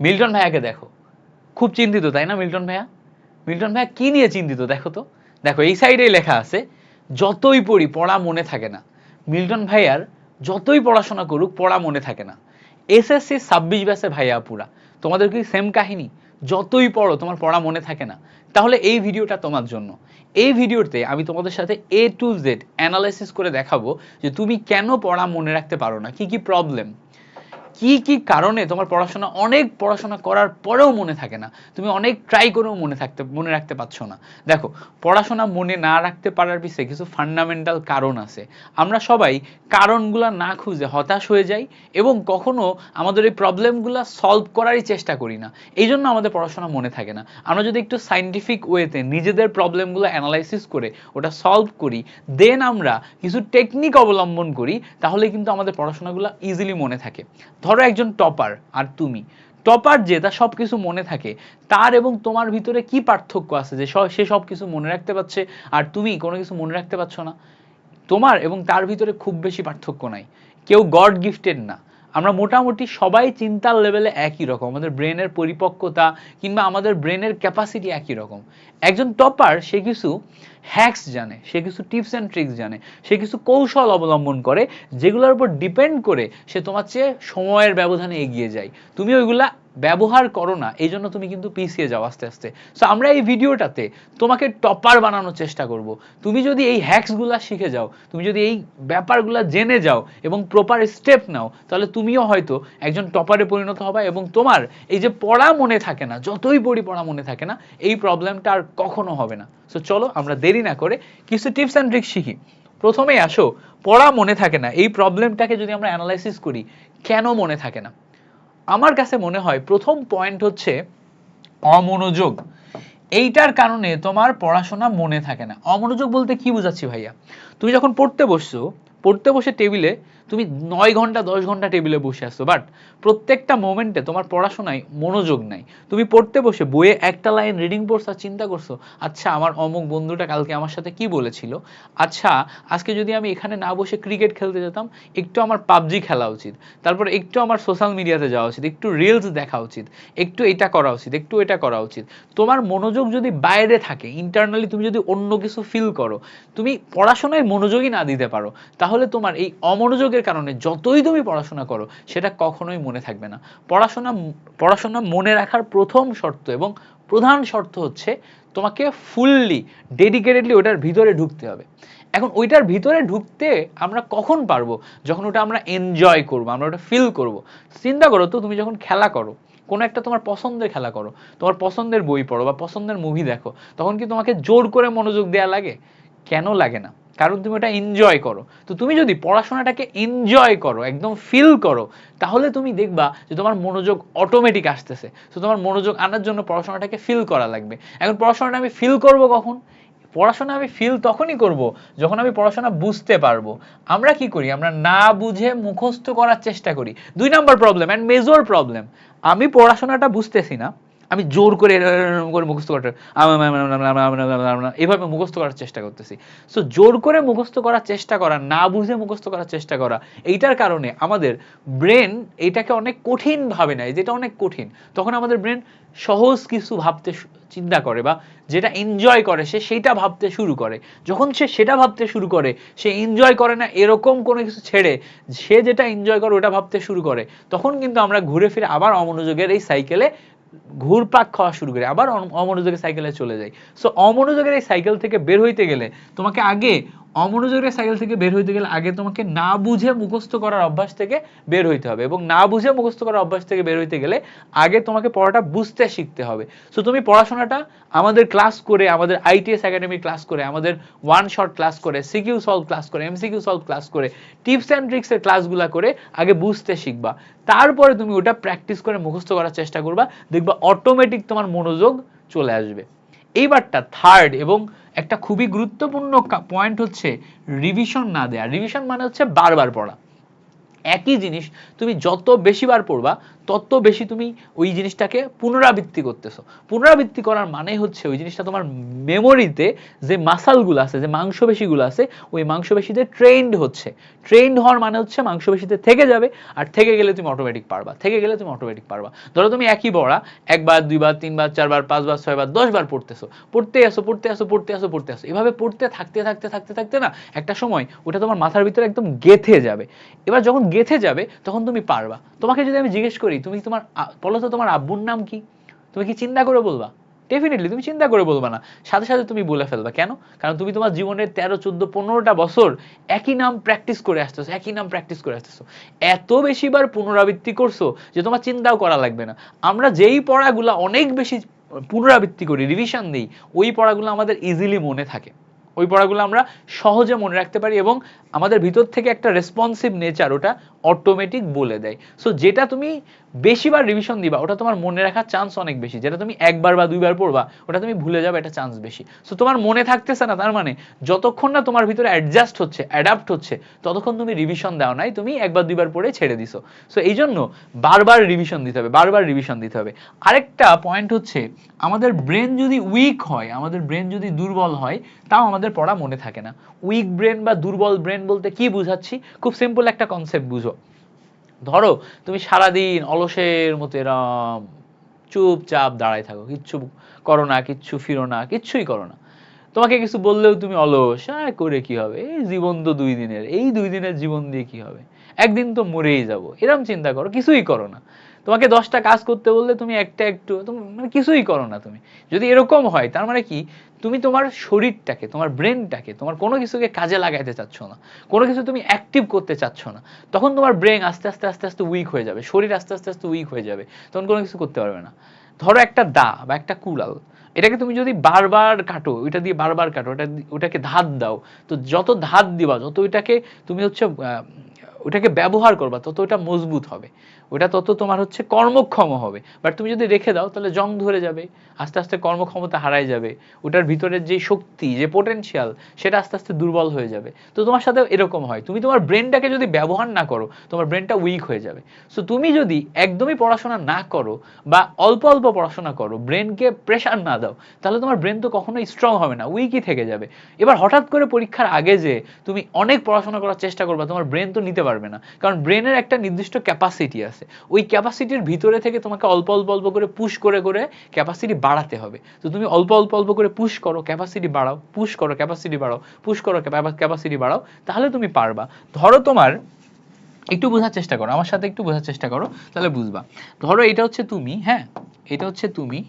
Milton ভাইয়াকে দেখো। খুব চিন্তিত, তাই না মিল্টন ভাইয়া? মিল্টন ভাইয়া কি নিয়ে চিন্তিত দেখো তো? দেখো, এই সাইডেই লেখা আছে, যতই পড়ি পড়া মনে থাকে না। মিল্টন ভাইয়ার যতই পড়াশোনা করুক, পড়া মনে থাকে না। এসএসসি ছাব্বিশ ব্যাসের ভাইয়া আপুরা তোমাদের কি সেম কাহিনী? যতই পড়ো, তোমার পড়া মনে থাকে না। তাহলে এই ভিডিওটা তোমার জন্য। এই ভিডিওতে আমি তোমাদের সাথে এ টু জেড অ্যানালাইসিস করে দেখাবো যে তুমি কেন পড়া মনে রাখতে পারো না? কি কি প্রবলেম কি কি কারণে তোমার পড়াশোনা, অনেক পড়াশোনা করার পরেও মনে থাকে না? তুমি অনেক ট্রাই করেও মনে থাকতে, মনে রাখতে পারছ না। দেখো, পড়াশোনা মনে না রাখতে পারার পিছনে কিছু ফান্ডামেন্টাল কারণ আছে। আমরা সবাই কারণগুলো না খুঁজে হতাশ হয়ে যাই এবং কখনো আমাদের এই প্রবলেমগুলো সলভ করারই চেষ্টা করি না। এই জন্য আমাদের পড়াশোনা মনে থাকে না। আমরা যদি একটু সাইন্টিফিক ওয়েতে নিজেদের প্রবলেমগুলো অ্যানালাইসিস করে ওটা সলভ করি দেন আমরা কিছু টেকনিক অবলম্বন করি, তাহলে কিন্তু আমাদের পড়াশোনাগুলো ইজিলি মনে থাকে। ধরো একজন টপার আর তুমি। টপার যে, তার সব কিছু মনে থাকে। তার এবং তোমার ভিতরে কি পার্থক্য আছে? যে সে সব কিছু মনে রাখতে পারছে, আর তুমি কোনো কিছু মনে রাখতে পারছ না। তোমার এবং তার ভিতরে খুব বেশি পার্থক্য নাই। কেউ গড গিফটেড না। আমরা মোটামুটি সবাই চিন্তার লেভেলে একই রকম। আমাদের ব্রেনের পরিপক্কতা কিংবা আমাদের ব্রেনের ক্যাপাসিটি একই রকম। একজন টপার সে কিছু হ্যাক্স জানে, সে কিছু টিপস অ্যান্ড ট্রিক্স জানে, সে কিছু কৌশল অবলম্বন করে, যেগুলোর উপর ডিপেন্ড করে সে তোমার চেয়ে সময়ের ব্যবধানে এগিয়ে যায়। তুমি ওইগুলা ব্যবহার করো না, এই জন্য তুমি কিন্তু পিছিয়ে যাও আস্তে আস্তে। সো আমরা এই ভিডিওটাতে তোমাকে টপার বানানোর চেষ্টা করব। তুমি যদি এই হ্যাক্সগুলা শিখে যাও, তুমি যদি এই ব্যাপারগুলা জেনে যাও এবং প্রপার স্টেপ নাও, তাহলে তুমিও হয়তো একজন টপারে পরিণত হবে এবং তোমার এই যে পড়া মনে থাকে না, যতই পড়ি পড়া মনে থাকে না, এই প্রবলেমটা আর কখনো হবে না। সো চলো আমরা দেরি না করে কিছু টিপস অ্যান্ড ট্রিক্স শিখি। প্রথমেই আসো, পড়া মনে থাকে না, এই প্রবলেমটাকে যদি আমরা অ্যানালাইসিস করি, কেন মনে থাকে না? আমার কাছে মনে হয় প্রথম পয়েন্ট হচ্ছে অমনোযোগ। এইটার কারণে তোমার পড়াশোনা মনে থাকে না। অমনোযোগ বলতে কি বুঝাচ্ছি ভাইয়া? তুমি যখন পড়তে বসছো, পড়তে বসে টেবিলে তুমি নয় ঘণ্টা, দশ ঘণ্টা টেবিলে বসে আসছো বাট প্রত্যেকটা মোমেন্টে তোমার পড়াশোনায় মনোযোগ নাই। তুমি পড়তে বসে বইয়ে একটা লাইন রিডিং পড়ছো আর চিন্তা করছ আচ্ছা আমার অমুক বন্ধুটা কালকে আমার সাথে কি বলেছিল? আচ্ছা আজকে যদি আমি এখানে না বসে ক্রিকেট খেলতে যেতাম, একটু আমার পাবজি খেলা উচিত। তারপর একটু আমার সোশ্যাল মিডিয়াতে যাওয়া উচিত, একটু রিলস দেখা উচিত, একটু এটা করা উচিত, একটু এটা করা উচিত। তোমার মনোযোগ যদি বাইরে থাকে ইন্টারনালি তুমি যদি অন্য কিছু ফিল করো, তুমি পড়াশোনায় মনোযোগই না দিতে পারো, তাহলে তোমার এই অমনোযোগের কারণে যতই তুমি পড়াশোনা করো, সেটা কখনোই মনে থাকবে না। পড়াশোনা পড়াশোনা মনে রাখার প্রথম শর্ত এবং প্রধান শর্ত হচ্ছে তোমাকে ফুললি ডেডিকেটেডলি ওটার ভিতরে ঢুকতে হবে। এখন ওইটার ভিতরে ঢুকতে আমরা কখন পারব? যখন ওটা আমরা এনজয় করব, আমরা ওটা ফিল করব। চিন্তা করো তো, তুমি যখন খেলা করো, কোনো একটা তোমার পছন্দের খেলা করো, তোমার পছন্দের বই পড়ো বা পছন্দের মুভি দেখো, তখন কি তোমাকে জোর করে মনোযোগ দেওয়া লাগে? কেন লাগে না? কারণ তুমি ওটা এনজয় করো। তো তুমি যদি পড়াশোনাটাকে এনজয় করো, একদম ফিল করো, তাহলে তুমি দেখবা যে তোমার মনোযোগ অটোমেটিক আসতেছে। তো তোমার মনোযোগ আনার জন্য পড়াশোনাটাকে ফিল করা লাগবে। এখন পড়াশোনাটা আমি ফিল করব কখন? পড়াশোনা আমি ফিল তখনই করব যখন আমি পড়াশোনা বুঝতে পারব। আমরা কি করি? আমরা না বুঝে মুখস্থ করার চেষ্টা করি। দুই number problem and major problem আমি পড়াশোনাটা বুঝতেছি না। আমি জোর করে করে মুখস্থ করতে এভাবে মুখস্থ করার চেষ্টা করতেছি সো জোর করে মুখস্থ করার চেষ্টা করা না বুঝে মুখস্থ করার চেষ্টা করা এইটার কারণে আমাদের ব্রেন এইটাকে অনেক কঠিন ভাবে নেয় যেটা অনেক কঠিন তখন আমাদের ব্রেন সহজ কিছু ভাবতে চিন্তা করে বা যেটা এনজয় করে সে সেইটা ভাবতে শুরু করে যখন সে সেটা ভাবতে শুরু করে সে এনজয় করে না এরকম কোনো কিছু ছেড়ে সে যেটা এনজয় করে ওটা ভাবতে শুরু করে তখন কিন্তু আমরা ঘুরে ফিরে আবার অমনোযোগের এই সাইকেলে ঘুরপাক খাওয়া শুরু করি। আবার অমনোযোগের সাইকেলে চলে যাই। সো অমনোযোগের এই সাইকেল থেকে বের হইতে গেলে তোমাকে আগে অমনোযোগের সাইকেল থেকে বের হইতে গেলে আগে তোমাকে না বুঝে মুখস্থ করার অভ্যাস থেকে বের হইতে হবে এবং না বুঝে মুখস্থ করার অভ্যাস থেকে বের হইতে গেলে আগে তোমাকে পড়াটা বুঝতে শিখতে হবে। সো তুমি পড়াশোনাটা আমাদের ক্লাস করে, আমাদের আইটিএস একাডেমি ক্লাস করে, আমাদের ওয়ান শট ক্লাস করে সিকিউ সলভ ক্লাস করে এমসিকিউ সলভ ক্লাস করে টিপস অ্যান্ড ট্রিক্সের ক্লাসগুলো করে আগে বুঝতে শিখবা। তারপরে তুমি ওটা প্র্যাকটিস করে মুখস্থ করার চেষ্টা করবা, দেখবা অটোমেটিক তোমার মনোযোগ চলে আসবে। এইবারটা থার্ড এবং একটা খুবই গুরুত্বপূর্ণ পয়েন্ট হচ্ছে রিভিশন না দেয়া। রিভিশন মানে হচ্ছে বারবার পড়া। একই জিনিস তুমি যত বেশিবার পড়বা তত বেশি তুমি ওই জিনিসটাকে পুনরাবৃত্তি করতেছো। পুনরাবৃত্তি করার মানে হচ্ছে ওই জিনিসটা তোমার মেমোরিতে যে মাসালগুলো আছে, যে মাংসপেশিগুলো আছে, ওই মাংসপেশিতে ট্রেন্ড হচ্ছে। ট্রেন্ড হওয়ার মানে হচ্ছে মাংসপেশিতে থেকে যাবে, আর থেকে গেলে তুমি অটোমেটিক পারবা। থেকে গেলে তুমি অটোমেটিক পারবা। ধরো তুমি একই বড়া, একবার, দুইবার, তিনবার, চারবার, পাঁচবার, ছয়বার, দশবার পড়তেছো। পড়তে আসো পড়তে আসো পড়তে আসো পড়তে আসো। এভাবে পড়তে থাকতে থাকতে থাকতে থাকতে না একটা সময় ওটা তোমার মাথার ভিতরে একদম গেথে যাবে। এবার যখন গেথে যাবে, তখন তুমি পারবা। তোমাকে যদি আমি জিজ্ঞেস করি তুমি তোমার বলো তো তোমার আব্বুর নাম কি? তুমি কি চিন্তা করে বলবা? ডেফিনেটলি তুমি চিন্তা করে বলবা না। সাথে সাথে তুমি বলে ফেলবা। কেন? কারণ তুমি তোমার জীবনের তেরো, চোদ্দ, পনেরোটা বছর একই নাম প্র্যাকটিস করে আসতেছো, একই নাম প্র্যাকটিস করে আসতেছো। এত বেশি বার পুনরাবৃত্তি করছ যে তোমার চিন্তাও করা লাগবে না। আমরা যেই পড়াগুলো অনেক বেশি পুনরাবৃত্তি করি রিভিশন দিই, ওই পড়াগুলো আমাদের ইজিলি মনে থাকে। ওই পড়াগুলো আমরা সহজে মনে রাখতে পারি এবং আমাদের ভিতর থেকে একটা রেসপন্সিভ নেচার ওটা অটোমেটিক বলে দেয়। সো যেটা তুমি বেশিবার রিভিশন দিবা, ওটা তোমার মনে রাখার চান্স অনেক বেশি। যেটা তুমি একবার বা দুইবার পড়বা, ওটা তুমি ভুলে যাবে, এটা চান্স বেশি। সো তোমার মনে থাকতেছে না, তার মানে যতক্ষণ না তোমার ভিতরে অ্যাডজাস্ট হচ্ছে অ্যাডাপ্ট হচ্ছে, ততক্ষণ তুমি রিভিশন দাও নাই, তুমি একবার দুইবার পড়ে ছেড়ে দিছো। সো এই জন্য বারবার রিভিশন দিতে হবে, বারবার রিভিশন দিতে হবে। আরেকটা পয়েন্ট হচ্ছে, আমাদের ব্রেন যদি উইক হয়, আমাদের ব্রেন যদি দুর্বল হয়, তাও আমাদের পড়া মনে থাকে না। উইক ব্রেন বা দুর্বল ব্রেন বলতে কি বুঝাচ্ছি? খুব সিম্পল একটা কনসেপ্ট বুঝো। ধরো, তুমি সারাদিন অলসের মতো এরম চুপচাপ দাঁড়ায় থাকো। কিচ্ছু করো না, কিচ্ছু ফিরো না, কিচ্ছুই করো না। তোমাকে কিছু বললেও তুমি অলস। হ্যাঁ করে কি হবে? এই জীবন তো দুই দিনের। এই দুই দিনের জীবন দিয়ে কি হবে? একদিন তো মরেই যাব। এরম চিন্তা করো, কিছুই করো না। তোমাকে দশটা কাজ করতে বললে তুমি একটা একটু মানে কিছুই করো না তুমি। যদি এরকম হয়, তার মানে কি? তুমি তোমার শরীরটাকে, তোমার ব্রেনটাকে তোমার কোনো কিছুকে কাজে লাগাইতে চাচ্ছ না। কোনো কিছু তুমি অ্যাক্টিভ করতে চাচ্ছ না। তখন তোমার ব্রেন আস্তে আস্তে আস্তে আস্তে উইক হয়ে যাবে। শরীর আস্তে আস্তে আস্তে উইক হয়ে যাবে। তখন কোনো কিছু করতে পারবে না। ধরো একটা দা বা একটা কুড়াল, এটাকে তুমি যদি বারবার কাটো, ওইটা দিয়ে বারবার কাটো, ওটা ওটাকে ধাত দাও, তো যত ধাত দিবা, যত ওইটাকে তুমি হচ্ছে ওটাকে ব্যবহার করবা, তত ওটা মজবুত হবে। ওটা তত তোমার হচ্ছে কর্মক্ষম হবে। বাট তুমি যদি রেখে দাও, তাহলে জং ধরে যাবে, আস্তে আস্তে কর্মক্ষমতা হারায় যাবে। ওটার ভিতরের যে শক্তি, যে পোটেনশিয়াল সেটা আস্তে আস্তে দুর্বল হয়ে যাবে। তো তোমার সাথে এরকম হয়। তুমি তোমার ব্রেনটাকে যদি ব্যবহার না করো, তোমার ব্রেনটা উইক হয়ে যাবে। সো তুমি যদি একদমই পড়াশোনা না করো বা অল্প অল্প পড়াশোনা করো ব্রেনকে প্রেশার না দাও, তাহলে তোমার ব্রেন তো কখনো স্ট্রং হবে না উইকই থেকে যাবে। এবার হঠাৎ করে পরীক্ষার আগে যে তুমি অনেক পড়াশোনা করার চেষ্টা করবা, তোমার ব্রেন তো নিতে পারবে না। কারণ ব্রেনের একটা নির্দিষ্ট ক্যাপাসিটি আছে। ওই ক্যাপাসিটির ভিতরে থেকে তোমাকে অল্প অল্প অল্প করে পুশ করে করে ক্যাপাসিটি বাড়াতে হবে। তো তুমি অল্প অল্প অল্প করে পুশ করো ক্যাপাসিটি বাড়াও পুশ করো ক্যাপাসিটি বাড়াও পুশ করো ক্যাপাসিটি বাড়াও, তাহলে তুমি পারবা। ধরো তোমার, একটু বোঝার চেষ্টা করো, আমার সাথে একটু বোঝার চেষ্টা করো, তাহলে বুঝবা। ধরো এটা হচ্ছে তুমি হ্যাঁ এটা হচ্ছে তুমি,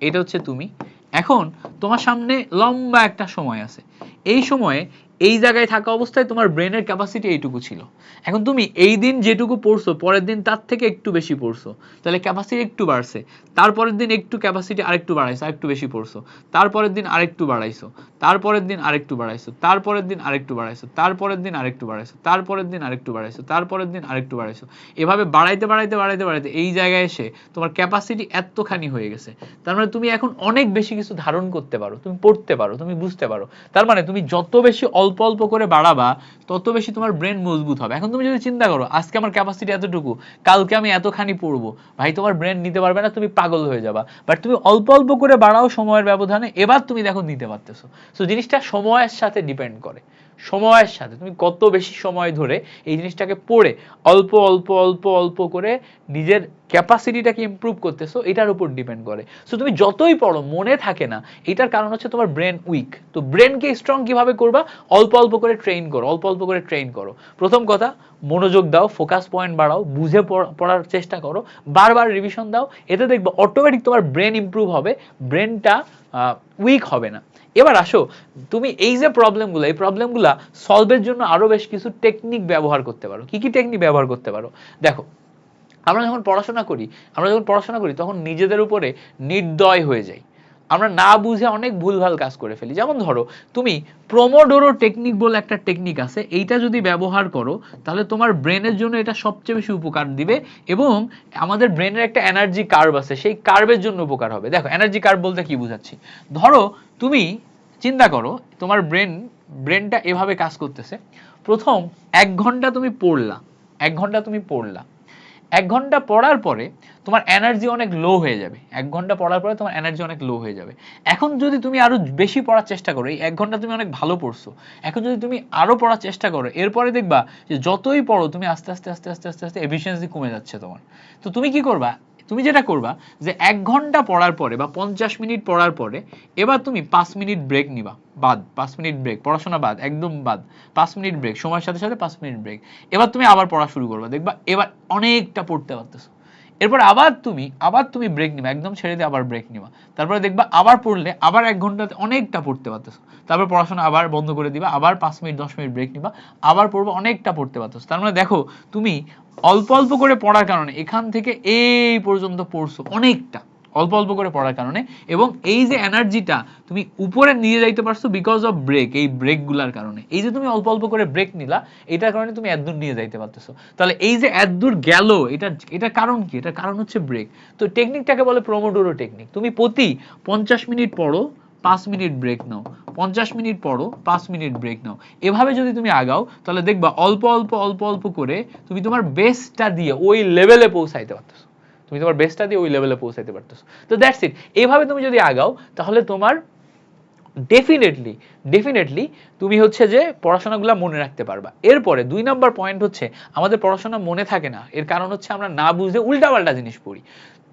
এটা হচ্ছে তুমি। এখন তোমার সামনে লম্বা একটা সময় আছে। এই সময়ে এই জায়গায় থাকা অবস্থায় তোমার ব্রেনের ক্যাপাসিটি এইটুকু ছিল। এখন তুমি এই দিন যেটুকু পড়ছো, পরের দিন তার থেকে একটু বেশি পড়ছো। তাহলে ক্যাপাসিটি একটু বাড়ছে। তারপরের দিন একটু ক্যাপাসিটি আরেকটু বাড়াইছো, আরেকটু বেশি পড়ছো। তারপরের দিন আরেকটু বাড়াইছো। তারপরের দিন আরেকটু বাড়াইছো। তারপরের দিন আরেকটু বাড়াইছো। তারপরের দিন আরেকটু বাড়াইছো। তারপরের দিন আরেকটু বাড়াইছো। তারপরের দিন আরেকটু বাড়াইছো। এভাবে বাড়াইতে বাড়াইতে বাড়াইতে বাড়াইতে এই জায়গায় এসে তোমার ক্যাপাসিটি এতখানি হয়ে গেছে। তার মানে তুমি এখন অনেক বেশি কিছু ধারণ করতে পারো, তুমি পড়তে পারো, তুমি বুঝতে পারো। তার মানে তুমি যত বেশি অল্প অল্প করে বাড়াবা, তত বেশি তোমার ব্রেন মজবুত হবে। এখন তুমি যদি চিন্তা করো, আজকে আমার ক্যাপাসিটি এতটুকু, কালকে আমি এতখানি পড়ব, ভাই তোমার ব্রেন নিতে পারবে না, তুমি পাগল হয়ে যাবা। বাট তুমি অল্প অল্প করে বাড়াও সময়ের ব্যবধানে, এবার তুমি দেখো নিতে পারতেছো। সো জিনিসটা সময়ের সাথে ডিপেন্ড করে। সময়ের সাথে, তুমি কত বেশি সময় ধরে এই জিনিসটাকে পড়ে অল্প অল্প অল্প অল্প করে নিজের ক্যাপাসিটিটাকে ইম্প্রুভ করতেছো, এটার উপর ডিপেন্ড করে। সো তুমি যতই পড়ো, মনে থাকে না, এটার কারণ হচ্ছে তোমার ব্রেন উইক তো ব্রেনকে স্ট্রং কীভাবে করবা? অল্প অল্প করে ট্রেন করো, অল্প অল্প করে ট্রেন করো। প্রথম কথা মনোযোগ দাও ফোকাস পয়েন্ট বাড়াও, বুঝে পড়- পড়ার চেষ্টা করো, বারবার রিভিশন দাও, এতে দেখবে অটোমেটিক তোমার ব্রেন ইমপ্রুভ হবে ব্রেনটা উইক হবে না। এবার আসো, তুমি এই যে প্রবলেমগুলো এই প্রবলেমগুলো সলভের জন্য আরও বেশ কিছু টেকনিক ব্যবহার করতে পারো। কি কি টেকনিক ব্যবহার করতে পারো? দেখো, আমরা যখন পড়াশোনা করি, আমরা যখন পড়াশোনা করি, তখন নিজেদের উপরে নির্দয় হয়ে যাই। আমরা না বুঝে অনেক ভুলভাল কাজ করে ফেলি। যেমন ধরো, তুমি প্রোমোডোরো টেকনিক বলে একটা টেকনিক আছে, এইটা যদি ব্যবহার করো, তাহলে তোমার ব্রেনের জন্য এটা সবচেয়ে বেশি উপকার দিবে এবং আমাদের ব্রেনের একটা এনার্জি কার্ভ আছে, সেই কার্ভের জন্য উপকার হবে। দেখো এনার্জি কার্ভ বলতে কি বুঝাচ্ছি? ধরো, তুমি চিন্তা করো, তোমার ব্রেন ব্রেনটা এভাবে কাজ করতেছে। প্রথম, এক ঘণ্টা তুমি পড়লা, এক ঘণ্টা তুমি পড়লা। এক ঘণ্টা পড়ার পরে তোমার এনার্জি অনেক লো হয়ে যাবে। এক ঘণ্টা পড়ার পরে তোমার এনার্জি অনেক লো হয়ে যাবে। এখন যদি তুমি আরও বেশি পড়ার চেষ্টা করো, এই এক ঘণ্টা তুমি অনেক ভালো পড়ছো, এখন যদি তুমি আরও পড়ার চেষ্টা করো, এরপরে দেখবা যে যতই পড়ো, তুমি আস্তে আস্তে আস্তে আস্তে আস্তে আস্তে এফিসিয়েন্সি কমে যাচ্ছে তোমার। তো তুমি কি করবা? তুমি যেটা করবা, যে এক ঘণ্টা পড়ার পরে বা পঞ্চাশ মিনিট পড়ার পরে, এবার তুমি পাঁচ মিনিট ব্রেক নিবা, বাদ, পাঁচ মিনিট ব্রেক পড়াশোনা বাদ, একদম বাদ, পাঁচ মিনিট ব্রেক সময়ের সাথে সাথে পাঁচ মিনিট ব্রেক এবার তুমি আবার পড়া শুরু করবা, দেখবা এবার অনেকটা পড়তে পারতেছো। এরপর আবার তুমি আবার তুমি ব্রেক নিবা, একদম ছেড়ে দিয়ে আবার ব্রেক নিবা। তারপরে দেখবা আবার পড়লে, আবার এক ঘন্টাতে অনেকটা পড়তে পারতেছো। তারপর পড়াশোনা আবার বন্ধ করে দিবা, আবার পাঁচ মিনিট, দশ মিনিট ব্রেক নিবা, আবার পড়ব, অনেকটা পড়তে পারতো তার মানে দেখো, তুমি অল্প অল্প করে পড়ার কারণে এখান থেকে এই পর্যন্ত পড়ছো অনেকটা। অল্প অল্প করে পড়ার কারণে এবং এই যে এনার্জিটা তুমি উপরে নিয়ে যাইতে পারছ বিকজ অফ ব্রেক এই ব্রেকগুলার কারণে। এই যে তুমি অল্প অল্প করে ব্রেক নিলা, এটার কারণে তুমি এতদূর নিয়ে যাইতে পারতেছো। তাহলে এই যে এতদূর গেল, এটা এটা কারণ কি? এটার কারণ হচ্ছে ব্রেক তো টেকনিকটাকে বলে প্রোমোডোরো টেকনিক তুমি প্রতি পঞ্চাশ মিনিট পড়ো, পাঁচ মিনিট ব্রেক নাও। পঞ্চাশ মিনিট পড়ো, পাঁচ মিনিট ব্রেক নাও। এভাবে যদি তুমি আগাও, তাহলে দেখবা অল্প অল্প অল্প অল্প করে তুমি তোমার বেস্টটা দিয়ে ওই লেভেলে পৌঁছাইতে পারতেছো। তুমি তোমার বেস্টটা দিয়ে ওই লেভেলে পৌঁছাইতে পারতেছো। তো দ্যাটস ইট এইভাবে তুমি যদি আগাও, তাহলে তোমার ডেফিনেটলি ডেফিনেটলি তুমি হচ্ছে যে পড়াশোনাগুলো মনে রাখতে পারবা। এরপরে দুই নাম্বার পয়েন্ট হচ্ছে, আমাদের পড়াশোনা মনে থাকে না। এর কারণ হচ্ছে আমরা না বুঝে উল্টাপাল্টা জিনিস পড়ি।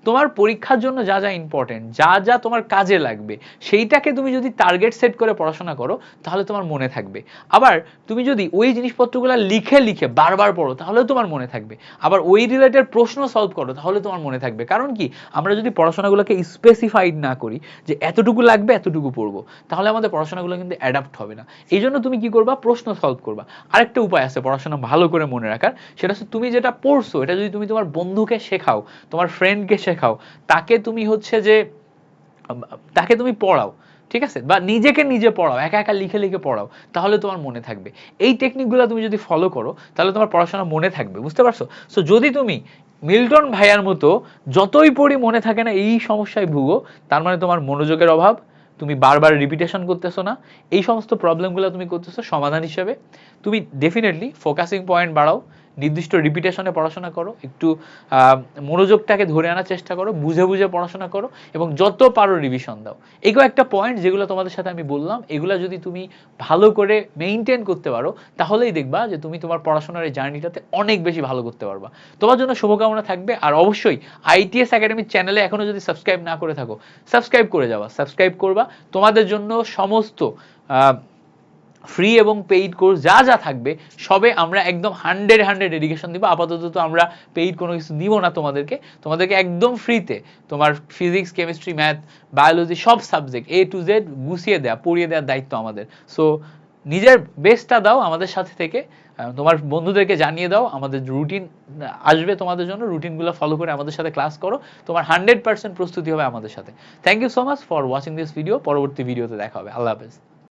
তোমার পরীক্ষার জন্য যা যা ইম্পর্টেন্ট যা যা তোমার কাজে লাগবে, সেইটাকে তুমি যদি টার্গেট সেট করে পড়াশোনা করো, তাহলে তোমার মনে থাকবে। আবার তুমি যদি ওই জিনিসপত্রগুলো লিখে লিখে বারবার পড়ো, তাহলেও তোমার মনে থাকবে। আবার ওই রিলেটেড প্রশ্ন সলভ করো, তাহলে তোমার মনে থাকবে। কারণ কি? আমরা যদি পড়াশোনাগুলোকে স্পেসিফাইড না করি, যে এতটুকু লাগবে, এতটুকু পড়ব, তাহলে আমাদের পড়াশোনাগুলো কিন্তু অ্যাডাপ্ট হবে না। এই জন্য তুমি কি করবা? প্রশ্ন সলভ করবা। আরেকটা উপায় আছে পড়াশোনা ভালো করে মনে রাখার, সেটা হচ্ছে তুমি যেটা পড়ছো, এটা যদি তুমি তোমার বন্ধুকে শেখাও, তোমার ফ্রেন্ডকে শেখাও তাকে তুমি হচ্ছে যে তাকে তুমি পড়াও, ঠিক আছে? বা নিজেকে নিজে পড়াও, একা একা লিখে লিখে পড়াও, তাহলে তোমার মনে থাকবে। এই টেকনিকগুলো তুমি যদি ফলো করো, তাহলে তোমার পড়াশোনা মনে থাকবে, বুঝতে পারছ? সো যদি তুমি মিল্টন ভাইয়ার মতো যতই পড়ি মনে থাকে না, এই সমস্যায় ভুগো, তার মানে তোমার মনোযোগের অভাব, তুমি বারবার রিপিটেশন করতেছো না, এই সমস্ত প্রবলেমগুলো তুমি করতেছো সমাধান হিসেবে। তুমি ডেফিনেটলি ফোকাসিং পয়েন্ট বাড়াও নির্দিষ্ট রিপিটেশনে পড়াশোনা করো, একটু মনোযোগটাকে ধরে আনার চেষ্টা করো, বুঝে বুঝে পড়াশোনা করো এবং যত পারো রিভিশন দাও। এগুলো একটা পয়েন্ট যেগুলো তোমাদের সাথে আমি বললাম, এগুলো যদি তুমি ভালো করে মেনটেন করতে পারো, তাহলেই দেখবা যে তুমি তোমার পড়াশোনার এই জার্নিটাতে অনেক বেশি ভালো করতে পারবা। তোমার জন্য শুভকামনা থাকবে, আর অবশ্যই আইটিএস একাডেমির চ্যানেলে এখনও যদি সাবস্ক্রাইব না করে থাকো সাবস্ক্রাইব করে যাবা সাবস্ক্রাইব করবা। তোমাদের জন্য সমস্ত ফ্রি এবং পেইড কোর্স যা যা থাকবে, সবে আমরা একদম হান্ড্রেড হান্ড্রেড এডুকেশন দিব। আপাতত তো আমরা পেইড কোনো কিছু দিব না তোমাদেরকে। তোমাদেরকে একদম ফ্রিতে তোমার ফিজিক্স কেমিস্ট্রি ম্যাথ বায়োলজি সব সাবজেক্ট এ টু জেড গুছিয়ে দেওয়া পড়িয়ে দেওয়ার দায়িত্ব আমাদের। সো নিজের বেস্টটা দাও আমাদের সাথে থেকে। তোমার বন্ধুদেরকে জানিয়ে দাও, আমাদের রুটিন আসবে তোমাদের জন্য। রুটিনগুলো ফলো করে আমাদের সাথে ক্লাস করো। তোমার হান্ড্রেড পার্সেন্ট প্রস্তুতি হবে আমাদের সাথে। Thank you so much for watching this video পরবর্তী ভিডিওতে দেখা হবে। আল্লাহ হাফেজ।